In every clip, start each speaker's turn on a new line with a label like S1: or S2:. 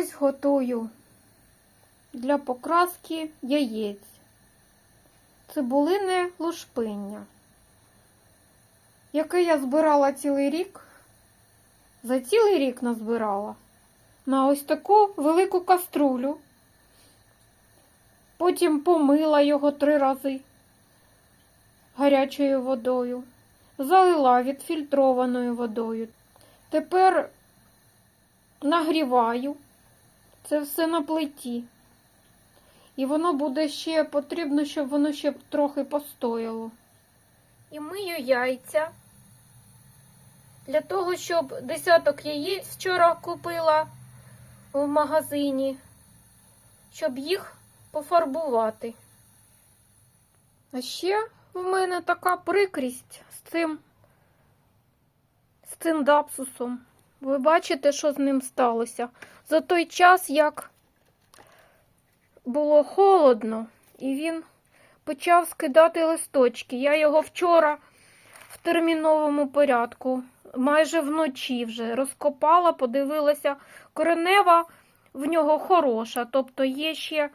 S1: Ось готую для покраски яєць. Цибулине лушпиння, яке я збирала цілий рік. За цілий рік назбирала на ось таку велику каструлю. Потім помила його три рази гарячою водою, залила відфільтрованою водою. Тепер нагріваю це все на плиті. І воно буде ще потрібно, щоб воно ще трохи постояло. І мию яйця. Для того, щоб десяток яєць вчора купила в магазині, щоб їх пофарбувати. А ще в мене така прикрість з цим з цим дапсусом. Ви бачите, що з ним сталося? За той час, як було холодно, і він почав скидати листочки. Я його вчора в терміновому порядку, майже вночі вже розкопала, подивилася, коренева в нього хороша, тобто є ще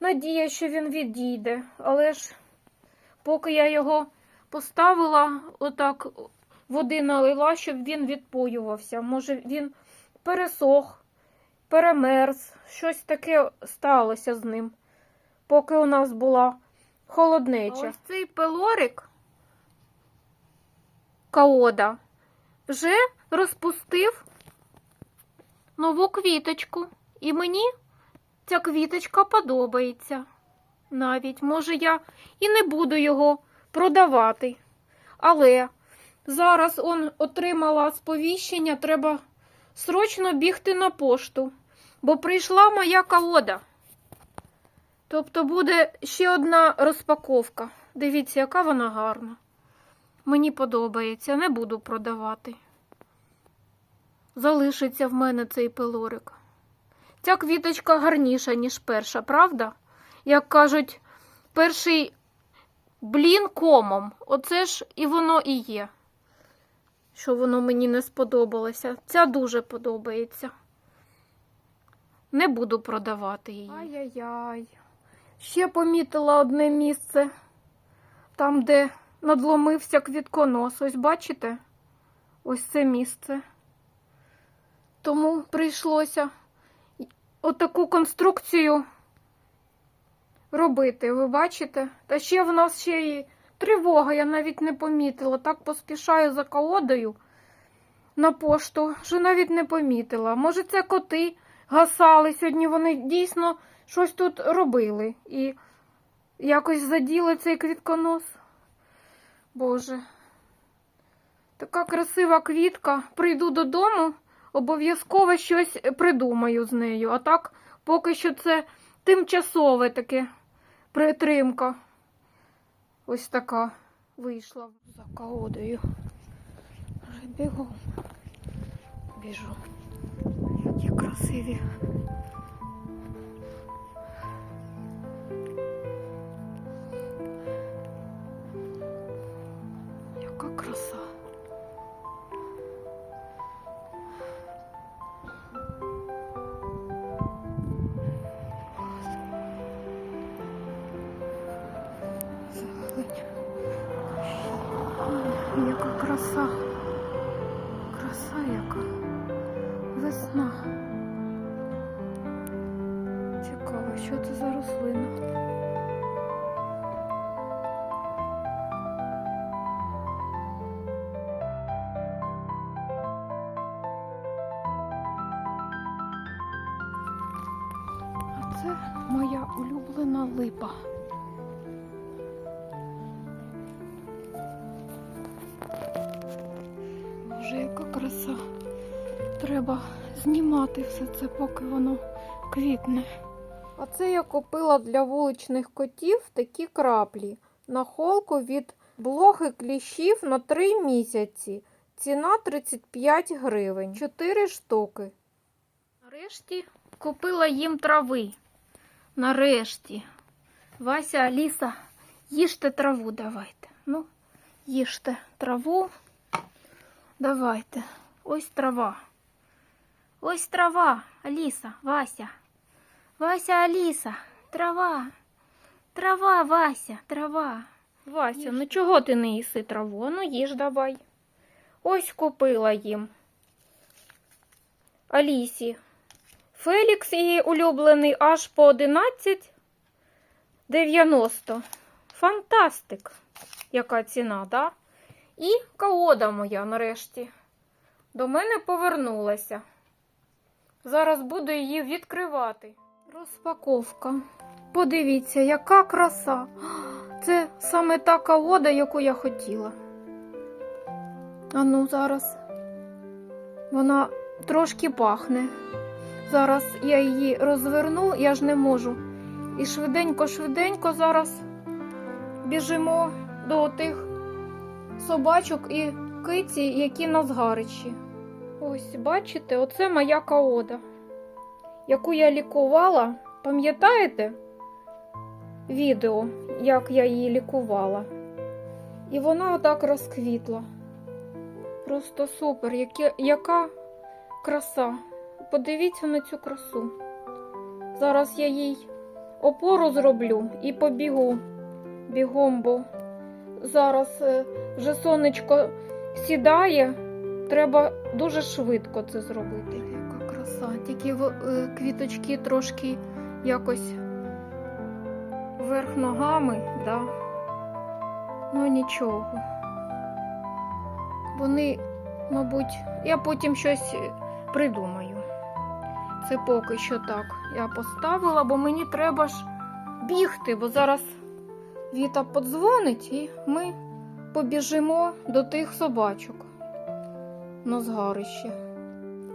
S1: надія, що він відійде. Але ж поки я його поставила, отак води налила, щоб він відпоювався. Може, він пересох, перемерз, щось таке сталося з ним, поки у нас була холоднеча. ось цей пелорик каода вже розпустив нову квіточку. І мені ця квіточка подобається. Навіть, може, я і не буду його продавати. Але зараз он отримала сповіщення, треба срочно бігти на пошту, бо прийшла моя каода. Тобто буде ще одна розпаковка. Дивіться, яка вона гарна. Мені подобається, не буду продавати. Залишиться в мене цей пилорик. Ця квіточка гарніша, ніж перша, правда? Як кажуть, перший блін комом. Оце ж і воно і є. Що воно мені не сподобалося. Ця дуже подобається. Не буду продавати її. Ай-яй-яй. Ще помітила одне місце, там, де надломився квітконос. Ось бачите? Ось це місце. Тому прийшлося отаку конструкцію робити, ви бачите? Та ще в нас ще й тривога, я навіть не помітила. Так поспішаю за колодою на пошту, що навіть не помітила. Може, це коти гасали сьогодні, вони дійсно щось тут робили і якось заділи цей квітконос. Боже, така красива квітка. Прийду додому, обов'язково щось придумаю з нею. А так, поки що це тимчасове таке притримка. Ось така вийшла за колодою. Бігом. Біжу. Які красиві. Яка краса. Боже, яка краса. Треба знімати все це, поки воно квітне. А це я купила для вуличних котів такі краплі на холку від блохи кліщів на 3 місяці. Ціна 35 гривень. 4 штуки. Нарешті купила їм трави. Нарешті. Вася, Аліса, їжте траву давайте. Ну, їжте траву. Давайте. Ось трава. Ось трава, Аліса, Вася. Вася, Аліса, трава. Трава, Вася, трава. Вася, ну чого ти не їси траву? Ну їж давай. Ось купила їм. Алісі. Фелікс її улюблений аж по 11,90. Фантастик. Яка ціна, да? І колода моя нарешті до мене повернулася. Зараз буду її відкривати. Розпаковка. Подивіться, яка краса. Це саме та колода, яку я хотіла. А ну, зараз вона трошки пахне. Зараз я її розверну, я ж не можу. І швиденько-швиденько зараз біжимо до тих собачок і киці, які на згарищі. Ось, бачите, оце моя колода, яку я лікувала. Пам'ятаєте відео, як я її лікувала? І вона отак розквітла. Просто супер, яке, яка краса. Подивіться на цю красу. Зараз я їй опору зроблю і побігу бігом, бо зараз е, вже сонечко сідає. Треба дуже швидко це зробити. Яка краса. Тільки е, квіточки трошки якось вверх ногами, да. ну нічого. Вони, мабуть, я потім щось придумаю. Це поки що так. Я поставила, бо мені треба ж бігти, бо зараз Віта подзвонить і ми побіжимо до тих собачок на згарище.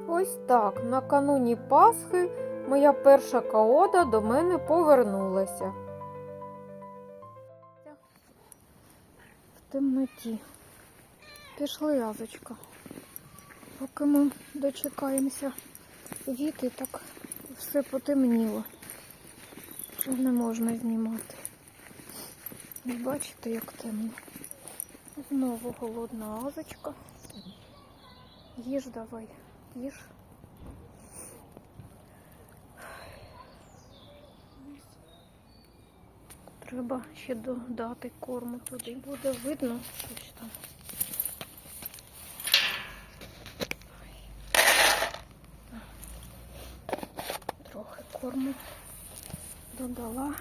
S1: Ось так, накануні Пасхи моя перша колода до мене повернулася. В темноті. Пішли, Азочка. Поки ми дочекаємося віти, так все потемніло. Що не можна знімати. Бачите, як темно. Знову голодна азочка. Їж давай, їж. Треба ще додати корму туди. Буде видно щось там. Трохи корму додала.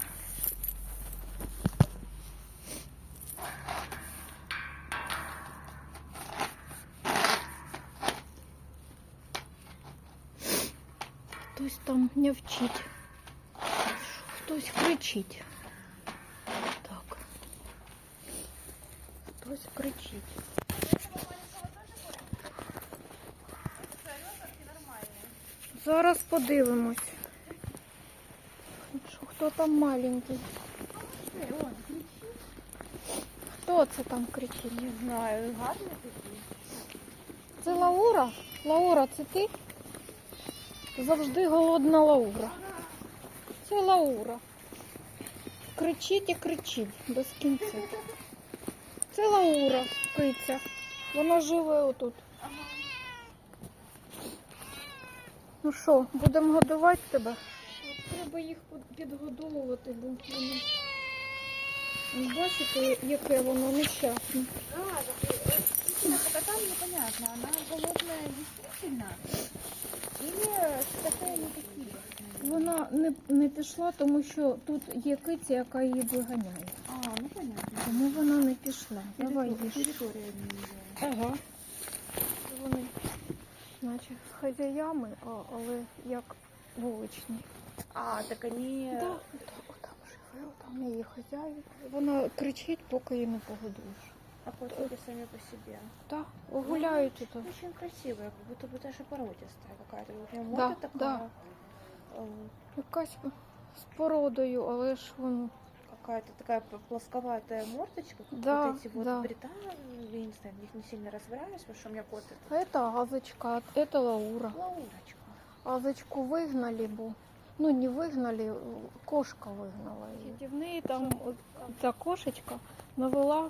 S1: Там нявчить. Хтось кричить. Так. Хтось кричить. Зараз подивимось. Хто там маленький? Хто це там кричить?
S2: Не знаю, гарно такі.
S1: Це Лаура? Лаура, це ти? Завжди голодна Лаура. Це Лаура. Кричить і кричить без кінця. Це Лаура, киця. Вона живе отут. Ну що, будемо годувати тебе? Треба їх підгодовувати, бо вони. Бачите, яке воно нещасне.
S2: А, так, котам непонятно, она голодная действительно? Или такая не такие?
S1: Вона не, не пішла, тому що тут є киця, яка її виганяє.
S2: А, ну понятно.
S1: Тому вона не пішла. Давай їж.
S2: Территория не
S1: Ага. Вони, наче хазяями, а, але як вуличні.
S2: А, так они...
S1: Да, да, там живе, там її хазяїн. Вона кричить, поки її не погодуєш.
S2: А котики сами по себе.
S1: Так, гуляють тут.
S2: Очень красивая, как будто бы даже породистая какая-то. Прям
S1: Да,
S2: морда
S1: да.
S2: такая. э,
S1: Якась з породою, але ж воно.
S2: Какая-то такая п- плосковатая мордочка, как
S1: Да,
S2: вот эти вот
S1: да.
S2: британы, я не знаю, в них не сильно разбираюсь, потому что у меня кот
S1: А це Азочка, а це Лаура.
S2: Лаурочка.
S1: Азочку вигнали, бо ну не вигнали, кошка вигнала її. В неї там от ця кошечка навела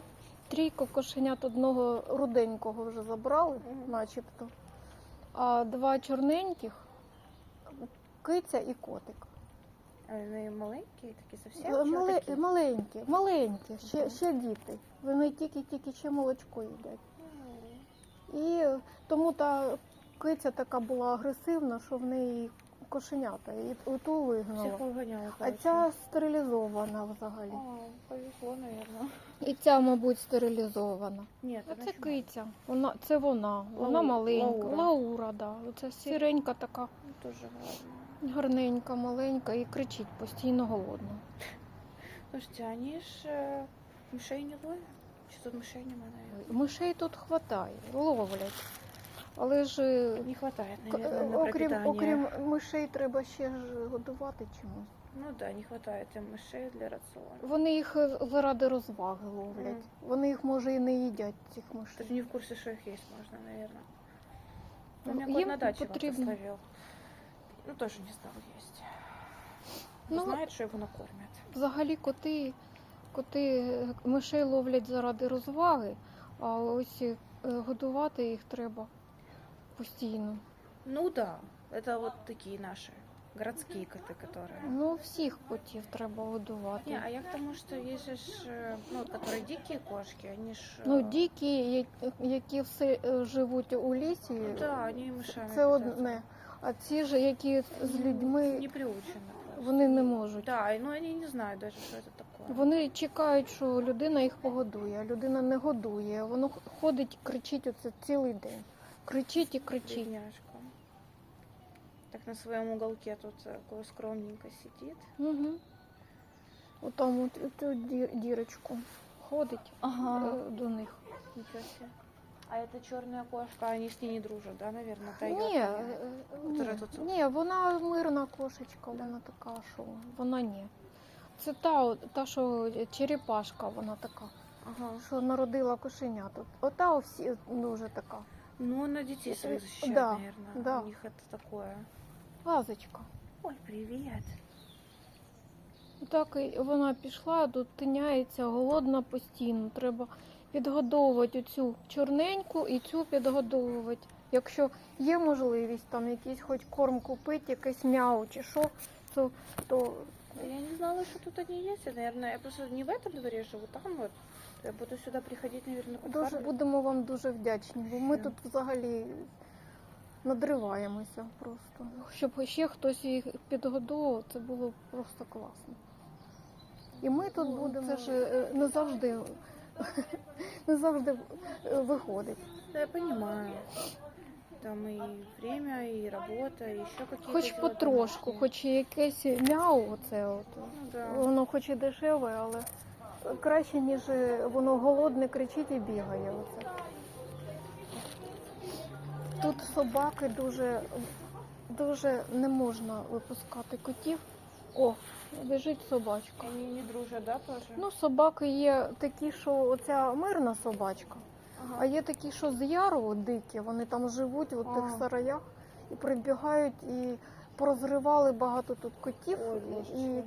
S1: трійку кошенят одного руденького вже забрали, начебто. А два чорненьких киця і котик.
S2: А Вони маленькі, такі совсем? чи
S1: Мале,
S2: отакі?
S1: маленькі, маленькі, ще, ще діти. Вони тільки-тільки ще молочко їдять. І тому та киця така була агресивна, що в неї кошенята, і ту вигнала.
S2: Всіх виганяли,
S1: А
S2: коротше.
S1: ця стерилізована взагалі.
S2: О, повезло, наверное.
S1: І ця, мабуть, стерилізована.
S2: Нет,
S1: А
S2: она
S1: це
S2: еще
S1: киця. Вона, це вона. Вона
S2: Лау-
S1: маленька.
S2: Лаура.
S1: Лаура, да. Оце сіренька така,
S2: Ну, тоже ладно.
S1: гарненька, маленька і кричить постійно голодна.
S2: Слушайте, они ж э, мышей не ловят? Что тут мышей нема, наверное?
S1: Мишей тут хватає, ловлять. Але ж е,
S2: Не
S1: к-
S2: на
S1: окрім, окрім мишей треба ще ж годувати чимось.
S2: Ну да, не им мышей для рациона.
S1: Вони їх е, заради розваги ловлять.
S2: Мгм.
S1: Вони їх може і не їдять, цих мишей.
S2: не в курсе, что их есть можно, наверное. У
S1: Ну,
S2: меня кот
S1: им
S2: на даче
S1: потребно.
S2: вот словил. Ну, тоже не знал есть.
S1: Ну,
S2: Знает, что его накормят.
S1: Взагалі коти, коти е, мишей ловлять заради розваги, а ось е, годувати їх треба постійно.
S2: Ну да, это вот такие наши городские коты, которые.
S1: Ну, всіх котів треба годувати.
S2: Не, а я к тому, что есть же, ж, э, ну, которые дикие кошки, они ж...
S1: Ну,
S2: э,
S1: дикі, я- які все е, живуть у лісі,
S2: ну да, они мышами
S1: це
S2: питаются.
S1: одне. А ці ж, які з людьми,
S2: Не приучены просто.
S1: вони не можуть.
S2: Да, и, ну они не знают даже, что это такое.
S1: Вони чекають, що людина їх погодує, а людина не годує. Воно ходить, кричить оце цілий день. Кричить і кричить.
S2: Бедняжка. Так на своем уголке тут э, такое скромненько сидит.
S1: Угу. Отам от цю ді- дірочку ходить е, до них.
S2: Ничего себе. А это черная кошка, они с ней не дружат, да, наверное? Та
S1: Ні,
S2: её
S1: е,
S2: ні.
S1: ні,
S2: Котра тут-
S1: ні, вона мирна кошечка, вона така, що вона ні. Це та, от- та, що черепашка, вона така,
S2: Ага.
S1: що народила кошеня тут. Ота всі дуже така.
S2: Ну, на детей своих защищает,
S1: Да,
S2: наверное.
S1: да.
S2: У них это такое.
S1: Лазочка.
S2: Ой, привет.
S1: Так і вона пішла, тут тиняється, голодна постійно. Треба підгодовувати цю чорненьку і цю підгодовувати. Якщо є можливість там якийсь хоч корм купити, якесь мяу чи що, то, то
S2: Я не знала, что тут они есть. Я, наверное, я просто не в этом дворе живу, там вот. Я буду сюда приходить, наверное,
S1: дуже будемо вам дуже вдячні, бо ми тут взагалі надриваємося просто. Щоб ще хтось їх підгодовував, це було просто класно. І ми тут
S2: Ну,
S1: будемо.
S2: це
S1: Це ж е, не завжди, не завжди е, виходить.
S2: Да, я понимаю. Там и время, и работа, и еще какие-то
S1: Хоч потрошку, хоч і якесь мяу, оце от.
S2: Ну да.
S1: Воно хоч і дешеве, але краще, ніж воно голодне кричить і бігає. Оце. Тут собаки дуже, дуже не можна випускати котів. О, біжить собачка.
S2: Они не дружат, да, тоже?
S1: Ну, собаки є такі, що оця мирна собачка. А є такі, що з яру дикі, вони там живуть в тих
S2: А.
S1: сараях і прибігають і порозривали багато тут котів.
S2: Ой,
S1: і,
S2: божечки.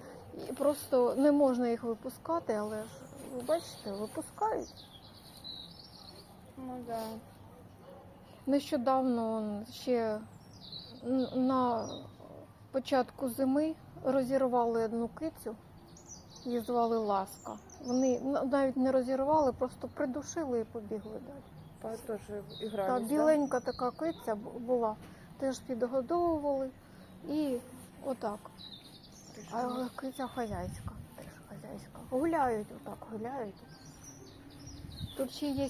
S1: і просто не можна їх випускати, але ж ви бачите, випускають.
S2: Ну да.
S1: Нещодавно он, ще н- на початку зими розірвали одну кицю, її звали Ласка. Вони навіть не розірвали, просто придушили і побігли далі. Та
S2: да?
S1: біленька така киця була, теж підгодовували і отак. А киця хазяйська, теж хазяйська. Гуляють отак, гуляють. Тут ще є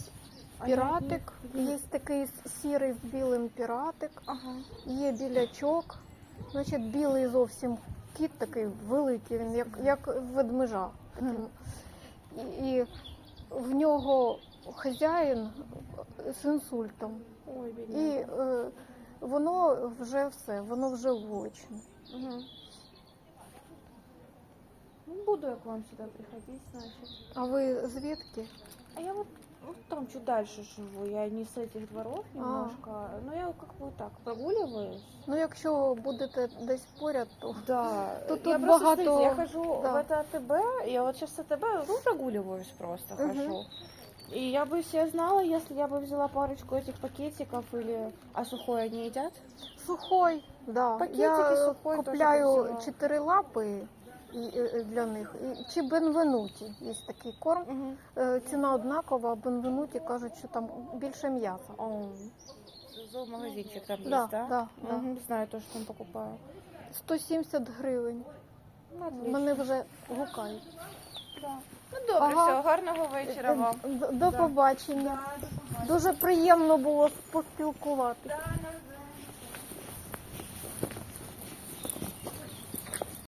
S1: піратик, є такий сірий з білим піратик,
S2: Ага.
S1: є білячок. Значить, білий зовсім кіт такий великий, він як, як ведмежа. Такий. І, і в нього хазяїн з інсультом.
S2: Ой,
S1: І е, воно вже все, воно вже влучне.
S2: Мгм. Ну, буду я к вам сюда приходить, значит.
S1: А ви звідки?
S2: А я вот, вот там чуть дальше живу. Я не с этих дворов
S1: А.
S2: немножко. Но я как бы так прогуливаюсь.
S1: Ну, якщо будете десь поряд, то
S2: Да.
S1: Тут-
S2: я
S1: тут
S2: просто,
S1: багато-
S2: смотрите, я хожу
S1: да.
S2: в это АТБ, я вот сейчас АТБ, ну, прогуливаюсь просто,
S1: Мгм.
S2: хожу. И я бы себе знала, если я бы взяла парочку этих пакетиков или... А сухое они едят?
S1: сухой, Да.
S2: Пакетики
S1: Я
S2: сухой теж
S1: купляю
S2: взяла.
S1: чотири лапи і, і- Для них. І, чи бенвенуті. Є такий корм.
S2: Угу.
S1: Е, Ціна однакова, а бенвенуті кажуть, що там більше м'яса.
S2: Зоомагазинчик там
S1: Да,
S2: есть, да?
S1: да, да.
S2: Знаю, то, что там покупаю.
S1: 170 гривень.
S2: Отлично.
S1: Мене вже гукають.
S2: Да. Ну добре,
S1: Ага.
S2: все, гарного вечора вам.
S1: Д- До побачення. Дуже приємно було поспілкуватися.